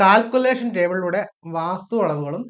Calculation ടേബിളിലൂടെ വാസ്തു അളവുകളും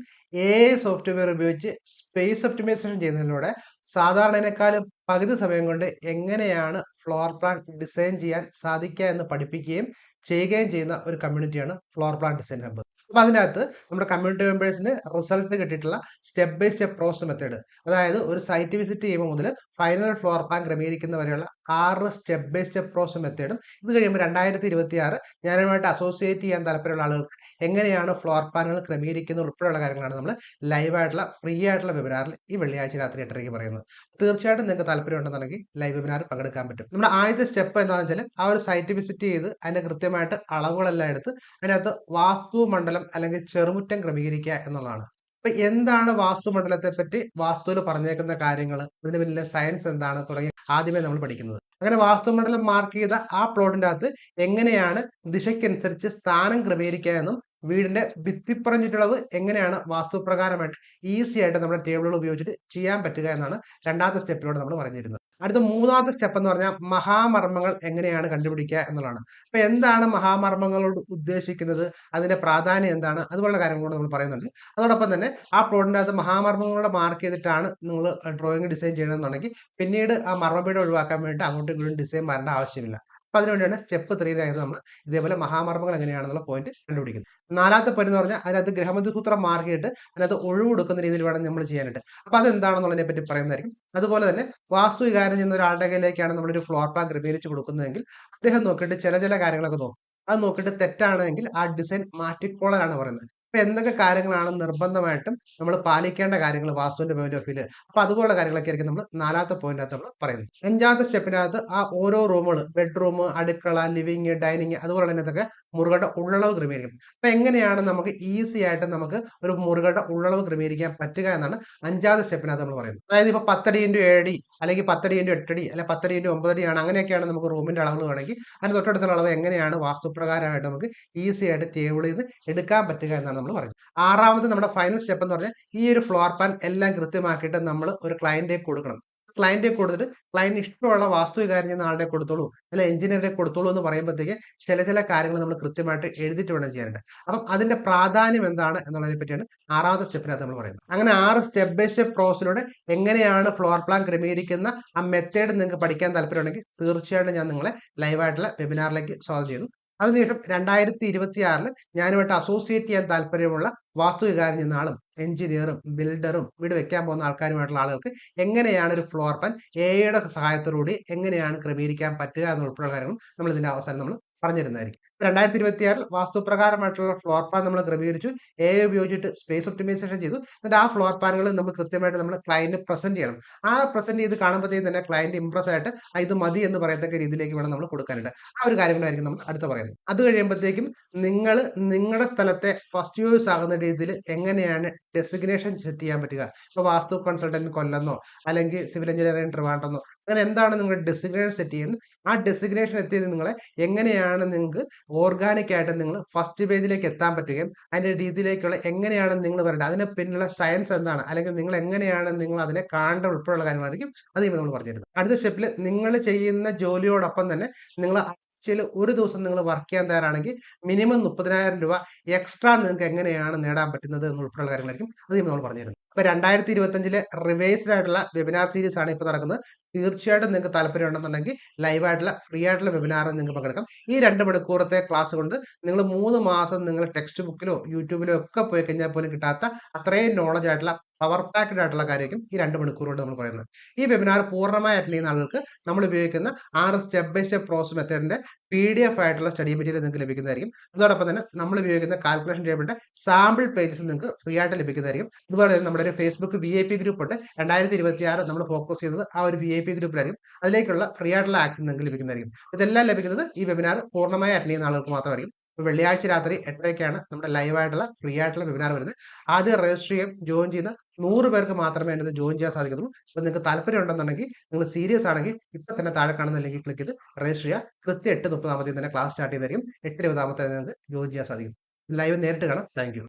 a software ഉപയോഗിച്ച് സ്പേസ് ഒപ്റ്റിമൈസേഷൻ ചെയ്യുന്നതിലൂടെ സാധാരണക്കാളും പകുതി സമയം കൊണ്ട് എങ്ങനെയാണ് ഫ്ലോർ പ്ലാൻ ഡിസൈൻ ചെയ്യാൻ സാധിക്കുക എന്ന് പഠിപ്പിക്കുകയും ചെയ്യുകയും ചെയ്യുന്ന ഒരു കമ്മ്യൂണിറ്റിയാണ് ഫ്ലോർ പ്ലാൻ ഡിസൈൻ ഹബ്ബ് അപ്പോൾ അതിനകത്ത് നമ്മുടെ കമ്മ്യൂണിറ്റി മെമ്പേഴ്സിന് റിസൾട്ട് കിട്ടിയിട്ടുള്ള step by step process method അതായത് ഒരു സൈറ്റ് വിസിറ്റ് ചെയ്യുമ്പോൾ മുതൽ ഫൈനൽ ഫ്ലോർ പ്ലാൻ ക്രമീകരിക്കുന്ന വരെയുള്ള ആറ് സ്റ്റെപ്പ് ബൈ സ്റ്റെപ്പ് പ്രോസസ് മെത്തേഡും ഇത് കഴിയുമ്പോൾ രണ്ടായിരത്തി ഇരുപത്തി ആറ് ഞാനുമായിട്ട് അസോസിയേറ്റ് ചെയ്യാൻ താല്പര്യമുള്ള ആളുകൾക്ക് എങ്ങനെയാണ് ഫ്ലോർ പ്ലാനുകൾ ക്രമീകരിക്കുന്നത് ഉൾപ്പെടെയുള്ള കാര്യങ്ങളാണ് നമ്മൾ ലൈവായിട്ടുള്ള ഫ്രീ ആയിട്ടുള്ള വെബിനാറിൽ ഈ വെള്ളിയാഴ്ച രാത്രി എട്ടരയ്ക്ക് പറയുന്നത്. തീർച്ചയായിട്ടും നിങ്ങൾക്ക് താല്പര്യമുണ്ടെന്നുണ്ടെങ്കിൽ ലൈവ് വെബിനാറിൽ പങ്കെടുക്കാൻ പറ്റും. നമ്മുടെ ആദ്യത്തെ സ്റ്റെപ്പ് എന്താണെന്ന് വെച്ചാൽ ആ ഒരു സൈറ്റ് വിസിറ്റ് ചെയ്ത് അതിന്റെ കൃത്യമായിട്ട് അളവുകളെല്ലാം എടുത്ത് അതിനകത്ത് വാസ്തു മണ്ഡലം അല്ലെങ്കിൽ ചെറുമുറ്റം ക്രമീകരിക്കുക എന്നുള്ളതാണ്. അപ്പൊ എന്താണ് വാസ്തുമണ്ഡലത്തെ പറ്റി വാസ്തുവിൽ പറഞ്ഞേക്കുന്ന കാര്യങ്ങൾ അതിന് പിന്നിലെ സയൻസ് എന്താണ്? തുടങ്ങി ആദ്യമേ നമ്മൾ പഠിക്കുന്നത്. അങ്ങനെ വാസ്തുമണ്ഡലം മാർക്ക് ചെയ്ത ആ പ്ലോട്ടിന്റെ അകത്ത് എങ്ങനെയാണ് ദിശയ്ക്കനുസരിച്ച് സ്ഥാനം ക്രമീകരിക്കുക എന്നും വീടിന്റെ ഭിത്തിപ്പറഞ്ഞിട്ടുള്ളവ് എങ്ങനെയാണ് വാസ്തുപ്രകാരമായിട്ട് ഈസി ആയിട്ട് നമ്മുടെ ടേബിളുകൾ ഉപയോഗിച്ചിട്ട് ചെയ്യാൻ പറ്റുക എന്നാണ് രണ്ടാമത്തെ സ്റ്റെപ്പിലൂടെ നമ്മൾ പറഞ്ഞിരുന്നത്. അടുത്ത മൂന്നാമത്തെ സ്റ്റെപ്പ് എന്ന് പറഞ്ഞാൽ മഹാമർമ്മങ്ങൾ എങ്ങനെയാണ് കണ്ടുപിടിക്കുക എന്നുള്ളതാണ്. അപ്പൊ എന്താണ് മഹാമർമ്മങ്ങളോട് ഉദ്ദേശിക്കുന്നത്? അതിന്റെ പ്രാധാന്യം എന്താണ്? അതുപോലുള്ള കാര്യങ്ങളോട് നമ്മൾ പറയുന്നുണ്ട്. അതോടൊപ്പം തന്നെ ആ പ്ലോട്ടിന്റെ അകത്ത് മഹാമർമ്മങ്ങളോട് മാർക്ക് ചെയ്തിട്ടാണ് നിങ്ങൾ ഡ്രോയിങ് ഡിസൈൻ ചെയ്യണമെന്നുണ്ടെങ്കിൽ പിന്നീട് ആ മർമ്മപീഠം ഒഴിവാക്കാൻ വേണ്ടി അങ്ങോട്ടും ഇങ്ങോട്ടും ഡിസൈൻ വരേണ്ട ആവശ്യമില്ല. അപ്പൊ അതിനുവേണ്ടിയാണ് സ്റ്റെപ്പ് ത്രീയിലായിരുന്നു നമ്മൾ ഇതേപോലെ മഹാമർമ്മങ്ങൾ എങ്ങനെയാണെന്നുള്ള പോയിന്റ് കണ്ടുപിടിക്കുന്നത് നാലാമത്തെ പരി എന്ന് പറഞ്ഞാൽ അതിനകത്ത് ഗ്രഹമതി സൂത്രം മാർക്ക് ചെയ്തിട്ട് അതിനകത്ത് ഒഴിവ് കൊടുക്കുന്ന രീതിയിൽ വേണം നമ്മൾ ചെയ്യാനായിട്ട്. അപ്പൊ അതെന്താണെന്നുള്ളതിനെ പറ്റി പറയുന്നതായിരിക്കും. അതുപോലെ തന്നെ വാസ്തു വികാരം ചെയ്യുന്ന ഒരാളുടെ കയ്യിലേക്കാണ് നമ്മളൊരു ഫ്ലോർ പ്ലാൻ ക്രമീകരിച്ച് കൊടുക്കുന്നതെങ്കിൽ അദ്ദേഹം നോക്കിയിട്ട് ചില ചില കാര്യങ്ങളൊക്കെ നോക്കും. അത് നോക്കിയിട്ട് തെറ്റാണെങ്കിൽ ആ ഡിസൈൻ മാറ്റിക്കോളാനാണ് പറയുന്നത്. ഇപ്പൊ എന്തൊക്കെ കാര്യങ്ങളാണ് നിർബന്ധമായിട്ടും നമ്മൾ പാലിക്കേണ്ട കാര്യങ്ങൾ വാസ്തുവിന്റെ പോയിന്റ് ഓഫ് വ്യൂ അപ്പൊ അതുപോലുള്ള കാര്യങ്ങളൊക്കെ ആയിരിക്കും നമ്മൾ നാലാമത്തെ പോയിന്റിനകത്ത് നമ്മൾ പറയുന്നത്. അഞ്ചാമത്തെ സ്റ്റെപ്പിനകത്ത് ആ ഓരോ റൂമുകൾ ബെഡ്റൂം അടുക്കള ലിവിങ് ഡൈനിങ് അതുപോലെ തന്നെ മുറുകളുടെ ഉള്ളളവ് ക്രമീകരിക്കും. അപ്പൊ എങ്ങനെയാണ് നമുക്ക് ഈസി ആയിട്ട് നമുക്ക് ഒരു മുറുകളുടെ ഉള്ളളവ് ക്രമീകരിക്കാൻ പറ്റുക എന്നാണ് അഞ്ചാമത്തെ സ്റ്റെപ്പിനകത്ത് നമ്മൾ പറയുന്നത്. അതായത് ഇപ്പൊ പത്തടി ഇന്റു ഏഴടി അല്ലെങ്കിൽ പത്തടി ഇന്റു എട്ടടി അല്ലെ പത്തടി ഇന്റു ഒമ്പതടിയാണ് അങ്ങനെയൊക്കെയാണ് നമുക്ക് റൂമിന്റെ അളവ് വേണമെങ്കിൽ അതിന് തൊട്ടടുത്തുള്ള അളവ് എങ്ങനെയാണ് വാസ്തുപ്രകാരമായിട്ട് നമുക്ക് ഈസി ആയിട്ട് ടേബിളിൽ നിന്ന് എടുക്കാൻ പറ്റുക എന്നാണ് നമ്മൾ പറയും. ആറാമത് നമ്മുടെ ഫൈനൽ സ്റ്റെപ്പ് എന്ന് പറഞ്ഞാൽ ഈ ഒരു ഫ്ലോർ പ്ലാൻ എല്ലാം കൃത്യമാക്കിയിട്ട് നമ്മൾ ഒരു ക്ലയന്റിലേക്ക് കൊടുക്കണം. ക്ലയന്റിനെ കൊടുത്തിട്ട് ക്ലയന്റ് ഇഷ്ടമുള്ള വാസ്തു വികാരം ചെയ്യുന്ന ആളുടെ കൊടുത്തോളൂ അല്ല എഞ്ചിനീയറെ കൊടുത്തോളൂ എന്ന് പറയുമ്പോഴത്തേക്ക് ചില ചില കാര്യങ്ങൾ നമ്മൾ കൃത്യമായിട്ട് എഴുതിയിട്ട് വേണം ചെയ്യാനുണ്ട് അപ്പം അതിന്റെ പ്രാധാന്യം എന്താണ് എന്നുള്ളതിനെ പറ്റിയാണ് ആറാമത്തെ സ്റ്റെപ്പിനകത്ത് നമ്മൾ പറയുന്നത്. അങ്ങനെ ആറ് സ്റ്റെപ്പ് ബൈ സ്റ്റെപ്പ് പ്രോസസ്സിലൂടെ എങ്ങനെയാണ് ഫ്ലോർ പ്ലാൻ ക്രമീകരിക്കുന്ന ആ മെത്തേഡ് നിങ്ങൾക്ക് പഠിക്കാൻ താല്പര്യമുണ്ടെങ്കിൽ തീർച്ചയായിട്ടും ഞാൻ നിങ്ങളെ ലൈവായിട്ടുള്ള വെബിനാറിലേക്ക് സ്വാഗതം ചെയ്യുന്നു. അതിനുശേഷം രണ്ടായിരത്തി ഇരുപത്തി ആറിൽ ഞാനുമായിട്ട് അസോസിയേറ്റ് ചെയ്യാൻ താല്പര്യമുള്ള വാസ്തുവികാരൻ എന്ന ആളും എഞ്ചിനീയറും ബിൽഡറും വീട് വെക്കാൻ പോകുന്ന ആൾക്കാരുമായിട്ടുള്ള ആളുകൾക്ക് എങ്ങനെയാണ് ഒരു ഫ്ലോർ പ്ലാൻ എയുടെ സഹായത്തോടുകൂടി എങ്ങനെയാണ് ക്രമീകരിക്കാൻ പറ്റുക എന്നുള്ള കാര്യങ്ങളും നമ്മൾ ഇതിന്റെ അവസാനം നമ്മൾ പറഞ്ഞിരുന്നതായിരിക്കും. രണ്ടായിരത്തി ഇരുപത്തി ആറിൽ വാസ്തുപ്രകാരമായിട്ടുള്ള ഫ്ലോർ പ്ലാൻ നമ്മൾ ക്രമീകരിച്ചു. എ ഉപയോഗിച്ചിട്ട് സ്പേസ് ഒപ്റ്റിമൈസേഷൻ ചെയ്തു. എന്നിട്ട് ആ ഫ്ലോർ പ്ലാനുകൾ നമ്മൾ കൃത്യമായിട്ട് നമ്മൾ ക്ലയന്റ് പ്രസന്റ് ചെയ്യണം. ആ പ്രസന്റ് ചെയ്ത് കാണുമ്പോഴത്തേക്കും തന്നെ ക്ലയന്റ് ഇംപ്രസ് ആയിട്ട് ഇത് മതി എന്ന് പറയത്തക്ക രീതിയിലേക്ക് വേണം നമ്മൾ കൊടുക്കാനുണ്ട് ആ ഒരു കാര്യങ്ങളായിരിക്കും നമ്മൾ അടുത്ത പറയുന്നത്. അത് കഴിയുമ്പോഴത്തേക്കും നിങ്ങൾ നിങ്ങളുടെ സ്ഥലത്തെ ഫസ്റ്റ് യൂസ് ആകുന്ന രീതിയിൽ എങ്ങനെയാണ് ഡെസിഗ്നേഷൻ സെറ്റ് ചെയ്യാൻ പറ്റുക? ഇപ്പൊ വാസ്തു കൺസൾട്ടന്റ് കൊല്ലെന്നോ അല്ലെങ്കിൽ സിവിൽ എഞ്ചിനീയറിംഗ് ട്രിവാണ്ടെന്നോ അങ്ങനെ എന്താണ് നിങ്ങളുടെ ഡെസിഗ്നേഷൻ സെറ്റ് ചെയ്യുന്നത്? ആ ഡെസിഗ്നേഷൻ എത്തിയത് നിങ്ങളെ എങ്ങനെയാണ് നിങ്ങൾക്ക് ഓർഗാനിക് ആയിട്ട് നിങ്ങൾ ഫസ്റ്റ് പേജിലേക്ക് എത്താൻ പറ്റുകയും അതിന്റെ രീതിയിലേക്കുള്ള എങ്ങനെയാണ് നിങ്ങൾ വരേണ്ടത്? അതിന് പിന്നിലുള്ള സയൻസ് എന്താണ്? അല്ലെങ്കിൽ നിങ്ങൾ എങ്ങനെയാണ് നിങ്ങൾ അതിനെ കാണേണ്ട ഉൾപ്പെടെയുള്ള കാര്യങ്ങളായിരിക്കും അത് നമ്മൾ പറഞ്ഞിരുന്നത് അടുത്ത സ്റ്റെപ്പിൽ നിങ്ങൾ ചെയ്യുന്ന ജോലിയോടൊപ്പം തന്നെ നിങ്ങൾ ആഴ്ചയിൽ ഒരു ദിവസം നിങ്ങൾ വർക്ക് ചെയ്യാൻ തയ്യാറാണെങ്കിൽ മിനിമം മുപ്പതിനായിരം രൂപ എക്സ്ട്രാ നിങ്ങൾക്ക് എങ്ങനെയാണ് നേടാൻ പറ്റുന്നത് എന്നുൾപ്പെടെയുള്ള കാര്യങ്ങളായിരിക്കും അത് നമ്മൾ പറഞ്ഞിരുന്നു അപ്പൊ രണ്ടായിരത്തി ഇരുപത്തഞ്ചിലെ റിവേഴ്സ്ഡ് ആയിട്ടുള്ള വെബിനാർ സീരീസ് ആണ് ഇപ്പൊ നടക്കുന്നത്. തീർച്ചയായിട്ടും നിങ്ങൾക്ക് താല്പര്യം ഉണ്ടെന്നുണ്ടെങ്കിൽ ലൈവ് ആയിട്ടുള്ള ഫ്രീ ആയിട്ടുള്ള വെബിനാറിൽ നിങ്ങൾക്ക് പങ്കെടുക്കാം. ഈ രണ്ട് മണിക്കൂറത്തെ ക്ലാസ് കൊണ്ട് നിങ്ങൾ മൂന്ന് മാസം നിങ്ങൾ ടെക്സ്റ്റ് ബുക്കിലോ യൂട്യൂബിലോ ഒക്കെ പോയി കഴിഞ്ഞാൽ പോലും കിട്ടാത്ത അത്രയും നോളജ് ആയിട്ടുള്ള പവർ പാക്ഡ് ആയിട്ടുള്ള കാര്യമായിരിക്കും ഈ രണ്ട് മണിക്കൂർ കൊണ്ട് നമ്മൾ പറയുന്നത്. ഈ വെബിനാർ പൂർണമായി അറ്റൻഡ് ചെയ്യുന്ന ആളുകൾക്ക് നമ്മൾ ഉപയോഗിക്കുന്ന ആറ് സ്റ്റെപ്പ് ബൈ സ്റ്റെപ്പ് പ്രോസസ് മെത്തേഡിന്റെ പി ഡി എഫ് ആയിട്ടുള്ള സ്റ്റഡി മെറ്റീരിയൽ നിങ്ങൾക്ക് ലഭിക്കുന്നതായിരിക്കും. അതോടൊപ്പം തന്നെ നമ്മൾ ഉപയോഗിക്കുന്ന കാൽക്കുലേഷൻ ടേബിളിന്റെ സാമ്പിൾ പേജസ് നിങ്ങൾക്ക് ഫ്രീ ആയിട്ട് ലഭിക്കുന്നതായിരിക്കും. അതുപോലെ തന്നെ നമ്മുടെ ഒരു Facebook V I P group ഉണ്ട്. രണ്ടായിരത്തി ഇരുപത്തി ആറ് നമ്മൾ ഫോക്കസ് ചെയ്യുന്നത് ആ ഒരു വി ഐ പി ഗ്രൂപ്പിലായിരിക്കും അതിലേക്കുള്ള ഫ്രീ ആയിട്ടുള്ള ആക്സസ് നിങ്ങൾക്ക് ലഭിക്കുന്നതായിരിക്കും. ഇതെല്ലാം ലഭിക്കുന്നത് ഈ വെബിനാർ പൂർണമായി അറ്റൻഡ് ചെയ്യുന്ന ആളുകൾക്ക് മാത്രമായിരിക്കും. വെള്ളിയാഴ്ച രാത്രി എട്ടരയ്ക്കാണ് നമ്മുടെ ലൈവായിട്ടുള്ള ഫ്രീ ആയിട്ടുള്ള വെബിനാർ വരുന്നത്. ആദ്യം രജിസ്റ്റർ ചെയ്യാൻ ജോയിൻ ചെയ്യുന്ന നൂറ് പേർക്ക് മാത്രമേ അതിനകത്ത് ജോയിൻ ചെയ്യാൻ സാധിക്കത്തുള്ളൂ. അപ്പോൾ നിങ്ങൾക്ക് താല്പര്യം ഉണ്ടെന്നുണ്ടെങ്കിൽ നിങ്ങൾ സീരിയസ് ആണെങ്കിൽ ഇപ്പം തന്നെ താഴെ കാണുന്ന ലിങ്കിൽ ക്ലിക്ക് ചെയ്ത് രജിസ്റ്റർ ചെയ്യുക. കൃത്യം എട്ട് മുപ്പതാമത്തെ തന്നെ ക്ലാസ് സ്റ്റാർട്ട് ചെയ്തായിരിക്കും എട്ട് ഇരുപതാമത്തെ നിങ്ങൾക്ക് ജോയിൻ ചെയ്യാൻ സാധിക്കും. ലൈവ് നേരിട്ട് കാണാം. താങ്ക്